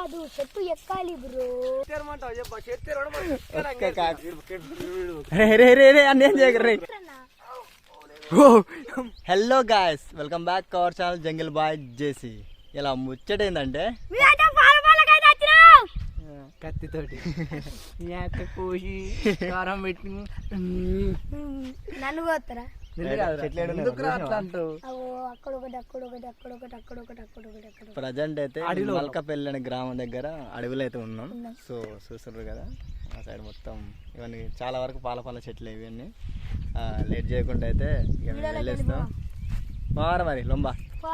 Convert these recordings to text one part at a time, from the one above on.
కాదు చెట్టు ఎక్కాలి bro. Hello guys welcome back to our channel jungle boy JC. ఇలా ముచ్చట ఏంటంటే కత్తితోటి. కోసి కారం పెట్టి నన్ను పోతారా? ప్రజెంట్ అయితే మల్కపల్లి అనే గ్రామం దగ్గర అడవిలో అయితే ఉన్నాం సో చూస్తున్నారు కదా ఆ సైడ్ మొత్తం ఇవన్నీ చాలా వరకు పాల పాల చెట్లు ఇవన్నీ. లేట్ చేయకుండా అయితే వెళ్ళేస్తాం. పార మరి లొంబా? పో.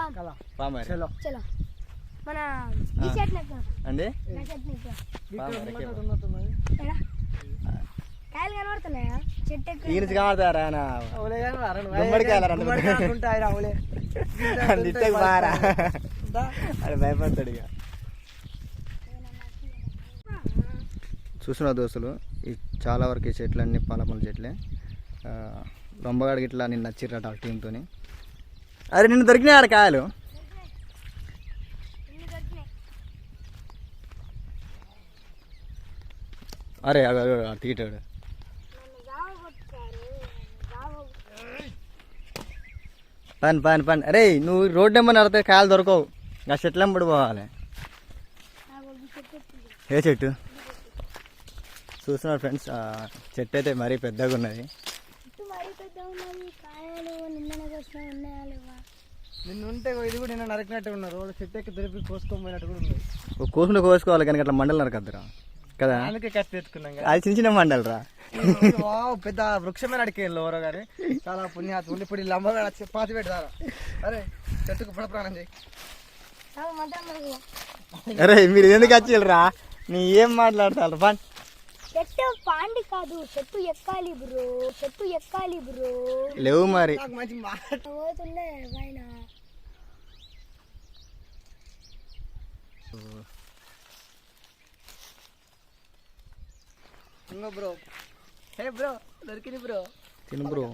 మరి. చలో. చలో. మన ఈ చెట్టు ఎక్కువ అండి నా చెట్టు ఎక్కువ పా మరి ఎక్కే. ఎడా? కాయలు కనబడుతున్నాయా? చెట్టు. గుమ్మడికాయలు రండి. బారా. అది భయపడతాడు ఇక. చూసిన దోస్తులు ఈ చాలా వరకు ఈ చెట్లన్నీ పాలపల చెట్లే. ఆ, రొంబగాడికి ఇట్లా నిన్న నచ్చిర్రట వాళ్ళ టీంతో అరే నిన్ను దొరికినాయి ఆడ కాయలు? అరే అగ, తీటాడు పని పని పని. అరే నువ్వు రోడ్డు ఏమన్నా నడితే కాయలు దొరకవు. ఆ చెట్లు ఎంబడి పోవాలి. ఏ చెట్టు? చూస్తున్నారు ఫ్రెండ్స్ చెట్టు అయితే మరీ పెద్దగా ఉన్నది. చెట్టు మరీ పెద్ద ఉన్నది. కాయలు నిన్ననే వచ్చినా ఉన్నాయా లేవా? నిన్ను ఉంటే ఇది కూడా నిన్న నరికినట్టు ఉన్నారు. వాళ్ళు చెట్టు ఎక్కి దొరికి కోసుకోపోయినట్టు కూడా ఉంది. కోసుకుంటే కోసుకోవాలి కానీ అట్లా మండలు నరకద్దురా. కదా? అందుకే కత్తి ఎత్తుకున్నాం కదా. అది చిన్న చిన్న మండలు రా వావ్, పెద్ద వృక్షమే నడికేళ్ళు ఎవరో గారి. చాలా పుణ్యాత్మ ఉంది. ఇప్పుడు లంబగా పాతి పెడతారా. అరే చెట్టుకు పుడ ప్రాణం చేయి. అరే మీరు ఎందుకు వచ్చిల్రా నీ ఏం మాట్లాడతారు? పని. చెట్టు పాండి కాదు చెట్టు ఎక్కాలి బ్రో చెట్టు ఎక్కాలి బ్రో. లేవు మరి. నాకు మంచి మాట. పోతుండే ఇంకో బ్రో. హే బ్రో దొరికింది బ్రో. తిను బ్రో?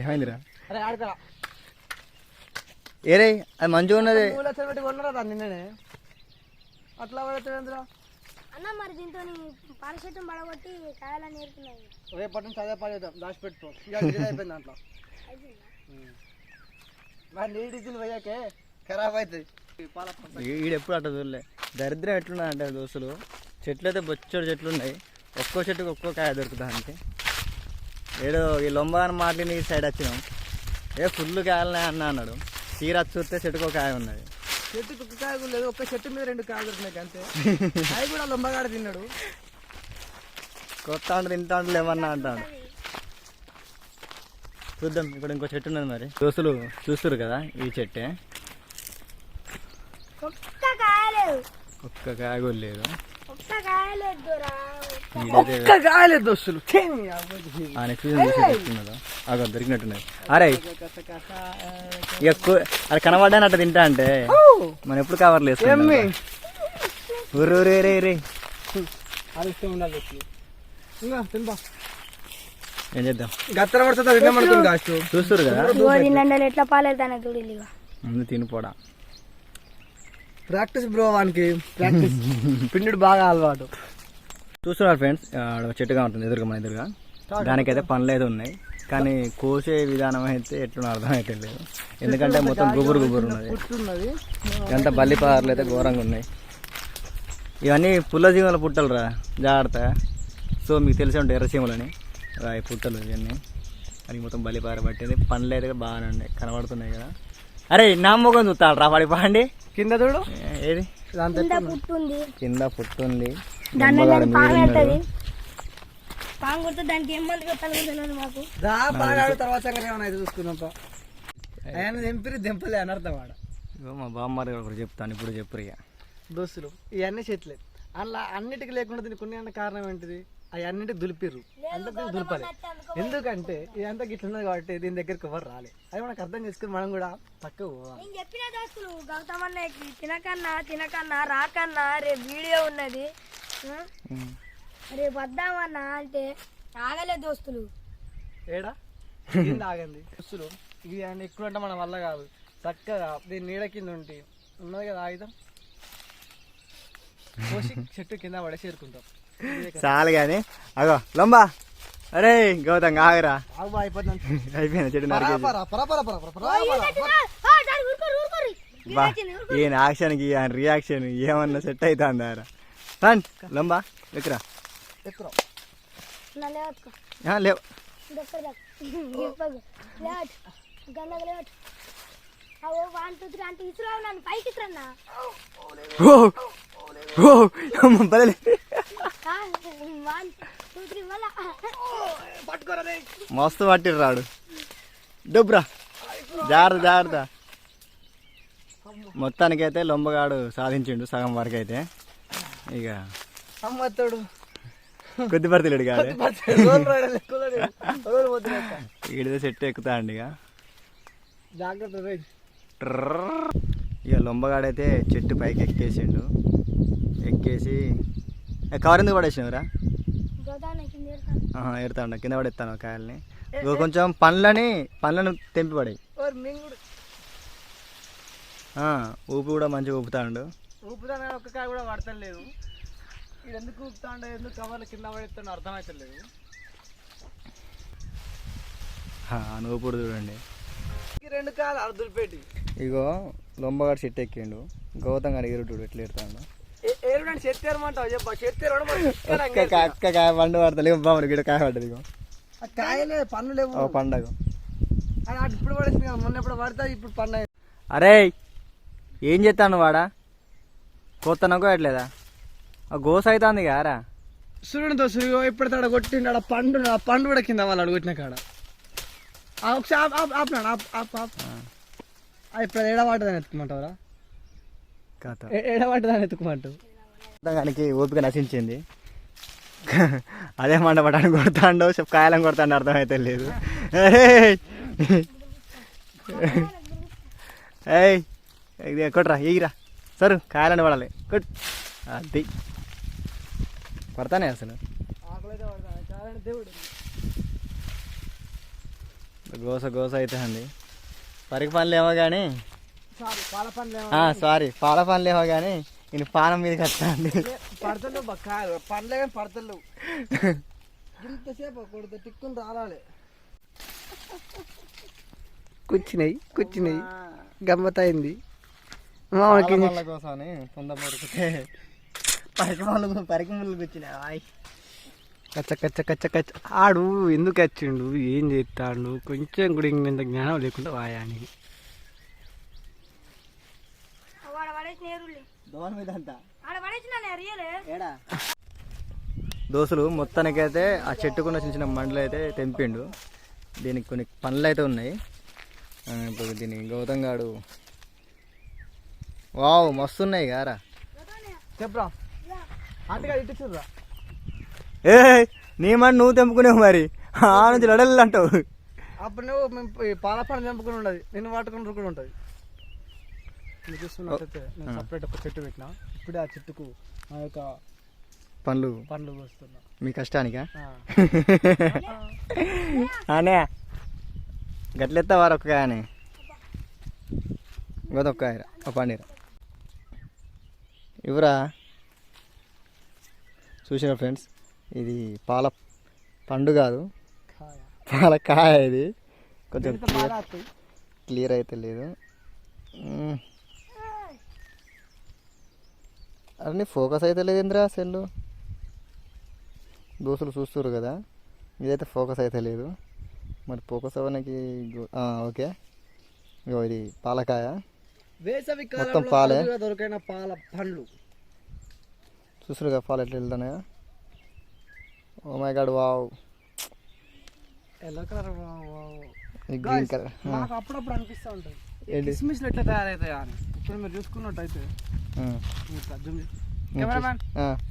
ఏమైందిరా? అరే ఆడతా ఏరే అది మంచిగా ఉన్నది. మూడు లక్షలు పెట్టి కొన్నారా నిన్ననే? అట్లా పడుతుందిరా అన్న మరి దీంతో చెట్టు పడగొట్టి కాయాలని నేర్పున్నాయి రేపటి నుంచి అదే పని చేద్దాం దాచి పెట్టుకో ఇక ఇది అయిపోయింది దాంట్లో. మరి నీటి డీజిల్ పోయాకే ఖరాబ్ అవుతుంది. ఈడెప్పుడు అట్లా చూడలే. దరిద్రం ఎట్లున్నా అంటే దోస్తులు చెట్లు అయితే బొచ్చడు చెట్లు ఉన్నాయి ఒక్కో చెట్టుకు ఒక్కో కాయ దొరుకుతా అంటే ఏడో ఈ లొంబాని మాటలు ఈ సైడ్ వచ్చినాం. ఏ ఫుల్ కాయలనే అన్న అన్నాడు. తీరా చూస్తే చెట్టుకు ఒక కాయ ఉన్నది. చెట్టుకు ఒక్క కాయ కూడా లేదు ఒక్క చెట్టు మీద రెండు కాయలు దొరికినాయి అంతే. అవి కూడా లొంబగాడ తిన్నాడు. కొత్త అంటే తింటా అంటే లేవన్నా అంటాడు. చూద్దాం ఇక్కడ ఇంకో చెట్టు ఉన్నది మరి. దోస్తులు చూస్తారు కదా ఈ చెట్టే. ఒక్క కాయలేదు ఒక్క కాయ కూడా లేదు ఒక్క కాయలేదు దొరా ఈడైతే ఒక్క కాయలేదు దోస్తులు ఆ నెక్స్ట్ చూసి చెట్టున్నదో అగో దొరికినట్టున్నది అరే ఇక కూ- అది కనబడ్డాను అట్లా తింటా అంటే. మనం ఎప్పుడు కవర్లు వేసుకుంటాం ఊరు ఊరు రే రే అది ఇష్టం ఉండాలి దోస్తులు ఇంకా తిందా. ఏం చేద్దాం? గత్తర పడుతుంది తిన్నామనుకుని కాస్ట్. చూస్తారు కదా? ఎట్లా ముందు తినిపోడా ప్రాక్టీస్ బ్రో వానికి. ప్రాక్టీస్. పిండి బాగా అలవాటు. చూస్తున్నారు ఫ్రెండ్స్ చెట్టుగా ఉంటుంది ఎదురుగా మన ఎదురుగా. దానికైతే పనులు అయితే ఉన్నాయి. కానీ కోసే విధానం అయితే ఎట్లా అర్థం అయితే లేదు ఎందుకంటే మొత్తం గుబురు గుబురు ఉన్నది. ఎంత బల్లి పార్లు అయితే ఘోరంగా ఉన్నాయి. ఇవన్నీ పుల్ల జీవుల పుట్టలు రా జాగ్రత్త. సో మీకు తెలిసే ఉంటాయి ఎర్రసీమలని పుట్టలు ఇవన్నీ. అది మొత్తం బలి పార పట్టింది. పండ్లు అయితే బాగానే ఉన్నాయి కనబడుతున్నాయి కదా. అరే నా మొగం చూస్తాడు రా వాడి పాండి కింద చూడు. ఏది? కింద పుట్టుంది. దానికి ఏం మంది మాకు. దా పాడాడు తర్వాత ఏమైనా చూసుకున్నాం ఆయన దెంపిరి దెంపలే అనర్థం వాడ. ఇగో మా బామ్మారి ఒకటి చెప్తాను ఇప్పుడు చెప్పు ఇక దోస్తులు ఇవన్నీ చెట్లే అలా అన్నిటికీ లేకుండా దీనికి కొన్ని కారణం ఏంటిది? అవి అన్నిటికి దులిపిర్రు దీన్ని దులపాలి. ఎందుకంటే ఇదంతా గిట్ల ఉన్నది కాబట్టి దీని దగ్గరికి ఎవరు రాలే. అది మనకు అర్థం చేసుకుని మనం కూడా తక్కువ పోవాలి. నేను చెప్పిన దోస్తులు గౌతమ్ అన్నయ్యకి తినకన్నా తినకన్నా రాకన్నా రేపు వీడియో ఉన్నది. ఆ? రేపు వద్దామన్నా అంటే ఆగలే దోస్తులు. ఏడా? కింద ఆగంది? దోస్తులు ఇది అన్ని ఎక్కువ అంటే మన వల్ల కాదు. చక్కగా దీని నీడ కింద ఉండి ఉన్నది కదా ఆయుధం? కోసి చెట్టు కింద పడేసి ఇదే కదా. చాలు కానీ అగో లొంబా. అరే గౌతమ్ ఆగరా. అయిపోయింది చెట్టు బా ఈయన యాక్షన్కి ఈయన రియాక్షన్ ఏమన్నా సెట్ అవుతుంది ఆరా రండి లొంబా ఎక్కరా లేవు. ఓ మస్తు పట్టిరు రాడు డబ్బురా. జాగ్రత్త జాగ్రత్త. మొత్తానికైతే లొంబగాడు సాధించిండు సగం వరకు అయితే ఇక. అమ్మతోడు. కాదు. వద్దు లెక్క. ఈడితే చెట్టు ఎక్కుతా అండి ఇక. జాగ్రత్త. ఇక లొంబగాడైతే చెట్టు పైకి ఎక్కేసిండు ఎక్కేసి కవర్ ఎందుకు పడేసినవురా? ఏరుతాను ఎడతాను కింద పడేస్తాను కాయల్ని. ఇగో కొంచెం పండ్లని పండ్లను తెంపి మింగుడు ఊపి కూడా మంచిగా ఊపుతాడు. ఊపుతానే ఒక్క కాయ కూడా పడతలేదు. ఇది ఎందుకు ఊపుతాండో ఎందుకు కవర్ల కింద పడేస్తాడో అర్థమవుతలేదు ఊపుడు చూడండి. రెండు కాయలు అర్ధులు ఇగో లొంబగాడు చెట్టు ఎక్కిండు. గౌతమ్ గారు ఎగురుడు ఎట్లా ఎడతాడు. ఏడు చెత్త ఏరమంటావు చెప్ప చెత్త ఏరవడం మరి ఇక్కడ ఒక్క కా- ఒక్క కాయ పండు పడతలే బామ్మడి గిడ కాయ పడ్డది కాయలే పన్ను లేవు. పండగ. ఇప్పుడు పడేసింది మొన్న ఎప్పుడు పడతా ఇప్పుడు అయ్యింది. అరే ఏం చేస్తాను వాడా? ఎట్లేదా ఆ గోస అవుతుంది కారా సూర్యునితో సూర్యు ఎప్పుడు తడ కొట్టిండు ఆడ పండు ఆ పండు కూడా కింద వాళ్ళు అడుగుట్టిన కాడ. ఆ ఒకసారి ఆప్ ఆప్ ఆపినాడు ఆప్ ఆప్ ఆప్. ఆ. ఇప్పుడు ఏడవాటదని ఎత్తుకుమంటావురా కథ దానికి ఓపిక నశించింది. అదే మంట పట్టాన్ని కొడతాండో కాయలను కొడతాండో అర్థమైతే లేదు. ఏయ్! కొట్రా ఎగిరా సరు కాయలను పడాలి. కొట్. అది. పడతానే అసలు గోస గోస అయితే అండి పరికి పనులు ఏమో కానీ సారీ పాల పనులు ఏమో కానీ. ఈయన పానం వస్తుంది పడతలేవు బక్కాయలు పండ్లే కానీ పడతలేవు ఇంతసేపు కొడితే టిక్కుని రాలాలి. కూర్చున్నాయి కూర్చున్నాయి. గమ్మత్ అయింది మామకి కోసమని తొంద పొరికితే పరికి పనులు పరికి ముళ్ళు కూర్చున్నాయి. కచ్చ కచ్చ కచ్చ కచ్చ. ఆడు ఎందుకు వచ్చిండు? ఏం చేస్తాడు? కొంచెం కూడా ఇంత జ్ఞానం లేకుండా వాయానికి మీద అంతా? రియలే. ఏడా? దోస్తులు మొత్తానికైతే ఆ చెట్టుకున్న చిన్న చిన్న మండలు అయితే తెంపిండు. దీనికి కొన్ని పనులు అయితే ఉన్నాయి ఇప్పుడు దీని గౌతమ్ గాడు. వావ్ మస్తు ఉన్నాయి కారా చెప్పరా? ఏ నీ మని నువ్వు తెంపుకునేవు మరి. ఆ నుంచి లడల్ అంటావు అప్పుడు నువ్వు మేము ఈ పాల పండు తెంపుకుని ఉండదు. నేను వాటుకుని రుకుని ఉంటుంది. మీరు చూస్తున్నట్టయితే నేను సపరేట్ ఒక చెట్టు పెట్టినా. ఇప్పుడే ఆ చెట్టుకు ఆ యొక్క పండ్లు. పండ్లు పోస్తున్నా మీ కష్టానికా. అనే గట్లెత్తావారు ఒక్క కాయని గొదొక్క కాయరా ఒక పండిరా. ఇవరా చూసిన ఫ్రెండ్స్ ఇది పాల పండు కాదు. పాల కాయ ఇది. కొంచెం వస్తాయి. క్లియర్ అయితే లేదు. అన్నీ ఫోకస్ అయితే లేదు ఇంద్రా సెల్ దోస్తులు చూస్తున్నారు కదా ఇదైతే ఫోకస్ అయితే లేదు. మరి ఫోకస్ అవ్వడానికి ఓకే. ఇగో ఇది పాలకాయ. వేసవి మొత్తం పాలే? దొరికిన పాల పండ్లు. చూస్తారు కదా పాలు ఎట్లా వెళ్తున్నాయా. ఓ my God wow yellow colour green colour అప్పుడప్పుడు అనిపిస్తూ ఉంటుంది? కిస్మిస్లు ఎట్లా తయారవుతాయా అని. ఇప్పుడు మీరు చూసుకున్నట్టయితే. కెమెరామ్యాన్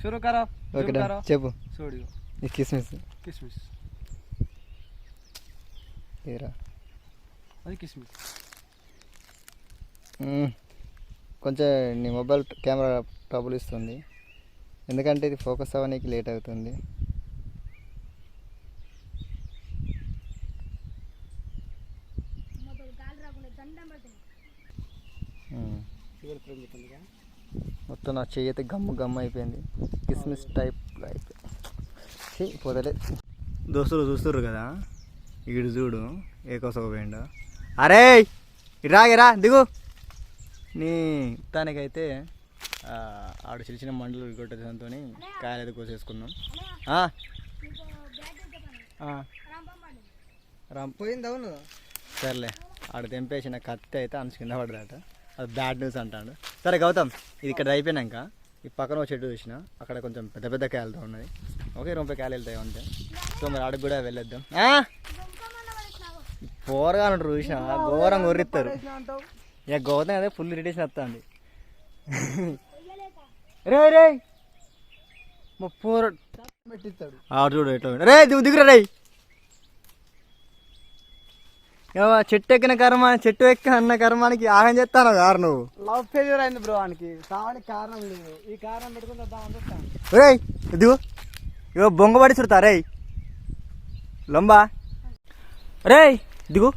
షురూ కరో ఓకే చెప్పు. చూడు ఈ కిస్మిస్ కిస్మిస్ ఏరా? అది కిస్మిస్ మ్మ్. కొంచెం నీ మొబైల్ కెమెరా ట్రబుల్ ఇస్తుంది. ఎందుకంటే ఇది ఫోకస్ అవ్వడానికి లేట్ అవుతుంది గాలి రాకుండా దండం పడుతుంది మ్మ్. చివరి ఫ్రెండ్ చెప్పింది కదా మొత్తం నా చెయ్యి అయితే గమ్ము గమ్ము అయిపోయింది. కిస్మిస్ టైప్ అయిపోయింది. ఛీ, పోతలే. దోస్తులు చూస్తుర్రు కదా? ఈడు చూడు ఏ కోసం పోయిండు. అరే ఇరా ఇరా దిగు. నీ ఆ, ఆడు చిన్న చిన్న మండలు కొట్టేదాంతో కాయలు అయితే కోసేసుకున్నాం. ఆ, ఆ, రామ్ పోయింది అవును. సర్లే ఆడు తెంపేసిన కత్తి అయితే అంచు కింద పడదట. అది బ్యాడ్ న్యూస్ అంటాడు. సరే గౌతమ్ ఇది ఇక్కడ అయిపోయినాక ఈ పక్కన ఒక చెట్టు చూసిన అక్కడ కొంచెం పెద్ద పెద్ద కాయలతో ఉన్నది ఒకే రూపాయి కాయలు వెళ్తాయి అంతే. సో మరి ఆడికి కూడా వెళ్ళొద్దాం? పోరగా ఉంటారు చూసిన ఘోరంగా ఉర్రిస్తారు ఇక గౌతమ్ అదే ఫుల్ ఇరిటేషన్ వస్తుంది. రే రే! మా పోర పెట్టిస్తాడు. ఆడు చూడు ఎట్లా. రే దిగు దిగురా రే చెట్టు ఎక్కిన కర్మ చెట్టు ఎక్కిన అన్న కర్మానికి ఆగం చేస్తాను కారు నువ్వు? లవ్ ఫెయిల్యూర్ అయింది బ్రో వానికి కావానికి కారణం లేదు. ఈ కారణం పెట్టుకుని వద్దామని చెప్తాను. రే దిగు ఇగో బొంగబడి చుడతా రే లొంబా. రే దిగు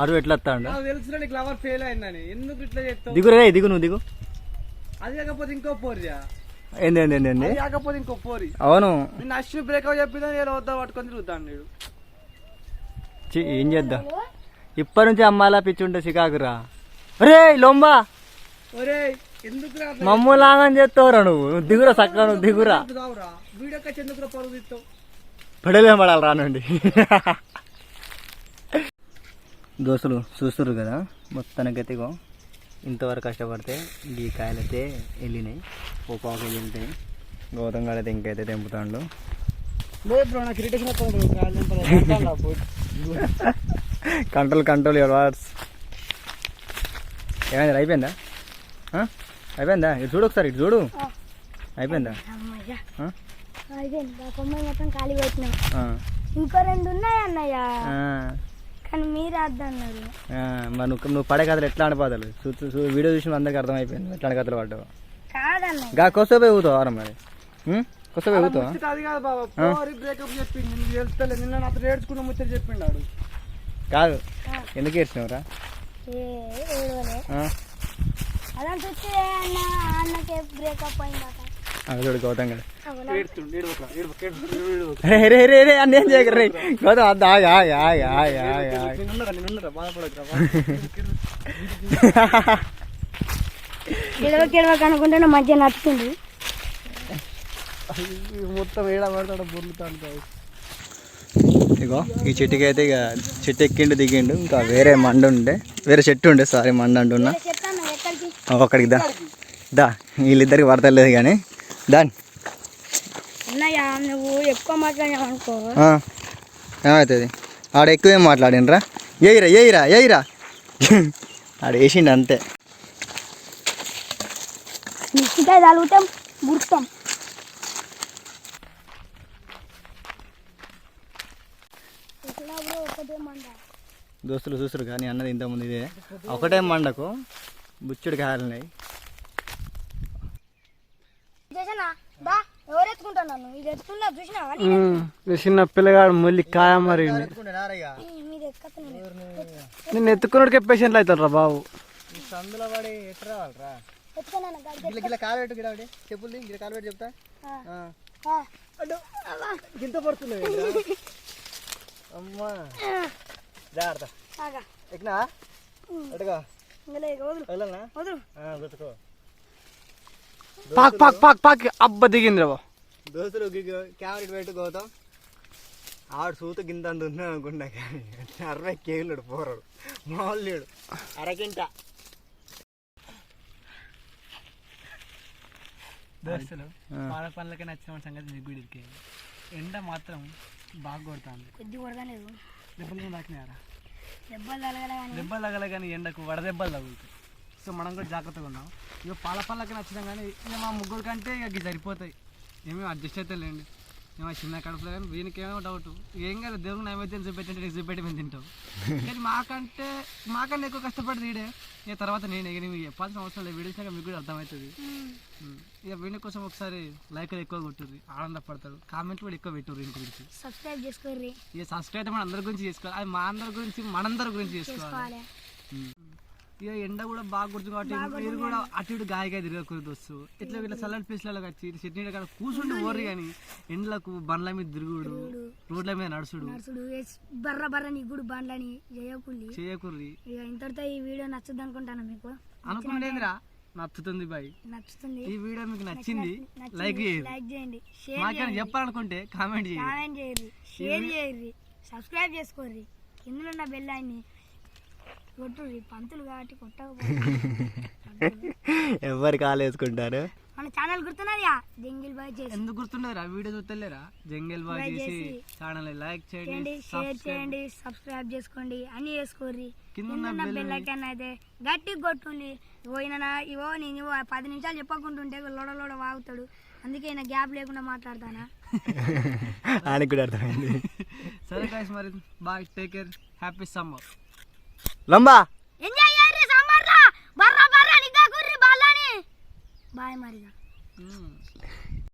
ఆడు ఎట్లా వస్తాడు? తెలుసు నీకు లవర్ ఫెయిల్ అయిందని. ఎందుకు ఇట్లా చెప్తావు దిగు రే దిగు నువ్వు దిగు. అది కాకపోతే ఇంకో పోరియా? ఏంది ఏంది ఏంది కాకపోతే ఇంకో పోరి. అవును. నిన్న అశ్విని బ్రేకప్ చెప్పిందా నేను వద్దా పట్టుకొని తిరుగుతాను నేను. ఏం చేద్దాం? ఇప్పటి నుంచి అమ్మాయిలా పిచ్చి ఉంటే సికాకురా రే లొంబా. ఒరే ఎందుకు రా మమ్మల్లాగని చేస్తావురా నువ్వు. నువ్వు దిగురా చక్కగా నువ్వు దిగురా. పడలే పడాలి రానండి దోస్తులు చూస్తున్నారు కదా? మొత్తానికైతే ఇగో ఇంతవరకు కష్టపడితే ఈ కాయలు అయితే వెళ్ళినాయి. ఓ పావు కేజీ వెళ్తాయి గౌతమ్ గారు అయితే ఇంకైతే తెంపుతాడు. కంట్రోల్ కంట్రోల్ యువర్ వర్డ్స్ ఏమైంది అయిపోయిందా? ఆ? అయిపోయిందా? ఇటు చూడు ఒకసారి ఇటు చూడు. అయిపోయిందా? అమ్మయ్య. ఆ? అయిపోయింది ఆ కొమ్మ మొత్తం ఖాళీ పెట్టినాం. ఆ. ఇంకో రెండు ఉన్నాయి అన్నయ్య. ఆ. కానీ మీరు అద్దన్నారు ఆ, మరి నువ్వు నువ్వు పడే కథలు ఎట్లా చూ- వీడియో చూసిన అందరికి అర్థమైపోయింది ఎట్లా కథలు పడ్డావు కాదన్నయ్య. గా కొసోపే ఊతావు ఆరం మరి. ఊతావా ముచ్చట అది కాదు బాబా. పోరి బ్రేకప్ చెప్పింది తెలుస్తలే నిన్న నాతో ఏడ్చుకున్న ముచ్చట చెప్పిండాడు కాదు. ఎందుకు ఏడ్చినావురా? చూడు గౌతమ్ గారు. అన్నీ గౌతమ్ ఆగి ఆగి ఆగి ఆగి ఆగి అనుకుంటే మంచిగా నచ్చుతుంది. మొత్తం ఏడా పడతాడు ఇగో ఈ చెట్టుకి అయితే ఇక చెట్టు ఎక్కిండు దిగిండు. ఇంకా వేరే మండ ఉండే. వేరే చెట్టు ఉండే సారీ మండ అంటున్నా. చెప్తాను ఎక్కడికి? ఓ, అక్కడికి దా. దా వీళ్ళిద్దరికి పడతలేదు కానీ. దాని నువ్వు ఎక్కువ ఏమవుతుంది ఆడ ఎక్కువ ఏం మాట్లాడినరా? ఏయిరా ఏయిరా ఏయిరా. ఆడ వేసిండు అంతే. గుర్తాం ఒకటే మండ దోస్తులు చూస్తారు కానీ అన్నది ఇంతకుముందు ఇదే. ఒకటే మండకు బుచ్చుడు కాయలున్నాయి. చేసానా బా ఎవరు ఎత్తుకుంటా నన్ను? ఇది ఎత్తుకున్నా చూసినావా? చిన్న పిల్లగాడు మళ్ళీ కాయ మరి నిన్ను ఎత్తుకున్నాడు పేషెంట్లు అవుతారు రా బాబు. సందులో పడి ఎట్టు రావాలరా? ఎత్తుకున్నాను గడికి గిల్ల గిల్ల కాలు పెట్టు గిడ చెప్పులు గిల్ల కాలు పెట్టి చెప్తా. ఇంత పడుతున్నాయి అమ్మా. జాగ్రత్త. ఎక్కినా? వెళ్ళనా గుర్తుకో పాక్ పాక్ పాక్ పాక్. అబ్బ దిగింది రా బాబు. దోస్తులు కెమెరా పెట్టు గౌతమ్. ఆడు సూత గింత అంత ఉంది అనుకున్నా కానీ అరవై కేలుడు పోరాడు. మామూలు లేడు. అరకింట దోస్తులు. పాల పనులకే నచ్చిన సంగతి మీకు ఇరికే ఎండ మాత్రం బాగా కొడుతుంది. కొద్ది కొడగలేదు దెబ్బలు తాకినారా దెబ్బలు కానీ. దెబ్బలు తగలే కానీ ఎండకు వడదెబ్బలు తగులుతాయి. సో మనం కూడా జాగ్రత్తగా ఉన్నాం. ఇక పాల పళ్ళకి నచ్చినాం కానీ ఇక మా ముగ్గురు కంటే ఇక సరిపోతాయి. ఏమీ అడ్జస్ట్ అయితే లేండి ఏమో చిన్న కడుపులో కానీ వీనికి ఏమో డౌట్ ఏం కాదు దేవుడు నైవేద్యం చూపెట్టంటే నీకు చూపెట్టి మేము తింటాం. కానీ మాకంటే మాకన్నా ఎక్కువ కష్టపడి వీడే ఇక తర్వాత నేను ఇక నీకు చెప్పాల్సిన అవసరం లేదు. వీడియో మీకు కూడా అర్థమవుతుంది. ఇక వీడి కోసం ఒకసారి లైక్లు ఎక్కువ కొట్టుర్రి. ఆనందపడతారు. కామెంట్ కూడా ఎక్కువ పెట్టుర్రి ఇంటి గురించి. సబ్స్క్రైబ్ చేసుకోర్రి. ఇక సబ్స్క్రైబ్ మన అందరి గురించి చేసుకోవాలి. అది మా అందరి గురించి మనందరి గురించి చేసుకోవాలి. ఇక ఎండ కూడా బాగా గుర్తు కాబట్టి మీరు కూడా అటు ఇటు గాయగా తిరగకూడదు దోస్తు. ఇట్లా ఇట్లా చల్లటి ప్లేస్లలో వచ్చి చెట్టు కాడ కూర్చుండి ఓర్రి కానీ ఎండలకు బండ్ల మీద తిరుగుడు రోడ్ల మీద నడుచుడు బర్ర బర్ర నీ గుడి బండ్లని చేయకుల్లి చేయకూర్రి. ఇక ఇంతటితో ఈ వీడియో నచ్చుద్ది అనుకుంటాను మీకు? అనుకునేదిరా నచ్చుతుంది బాయ్. నచ్చుతుంది. ఈ వీడియో మీకు నచ్చింది లైక్ చేయండి. చేయండి. మాకేమైనా చెప్పాలనుకుంటే కామెంట్ చేయండి. కామెంట్ చేయర్రి షేర్ చేయర్రి సబ్స్క్రైబ్ చేసుకోర్రి. కింద ఉన్న బెల్ ఆయన్ని కొట్టుర్రి పంతులు కాబట్టి కొట్టకపోతే. ఎవరు కాలు వేసుకుంటారు? మన ఛానల్ గుర్తున్నదిగా? జంగిల్ బాయ్ చేసి. ఎందుకు గుర్తుండేరా వీడియో చూస్తలేరా? జంగల్ బాయ్ చేసి ఛానల్ లైక్ చేయండి షేర్ చేయండి సబ్స్క్రైబ్ చేసుకోండి అన్ని చేసుకోర్రి. కింద బెల్ ఐకాన్ అయితే గట్టి కొట్టుండి పోయిన ఇవో నేను ఇవో పది నిమిషాలు చెప్పకుంటుంటే లోడ లోడ వాగుతాడు. అందుకే ఈయన గ్యాప్ లేకుండా మాట్లాడతానా? ఆయనకు కూడా అర్థమైంది. సరే గాయస్ మరి bye take care happy summer లంబా. Enjoy చేయర్రి సమ్మర్ రా బర్ర బర్ర నిగ్గా కుర్రి బాలని బాయ్ మరిగా.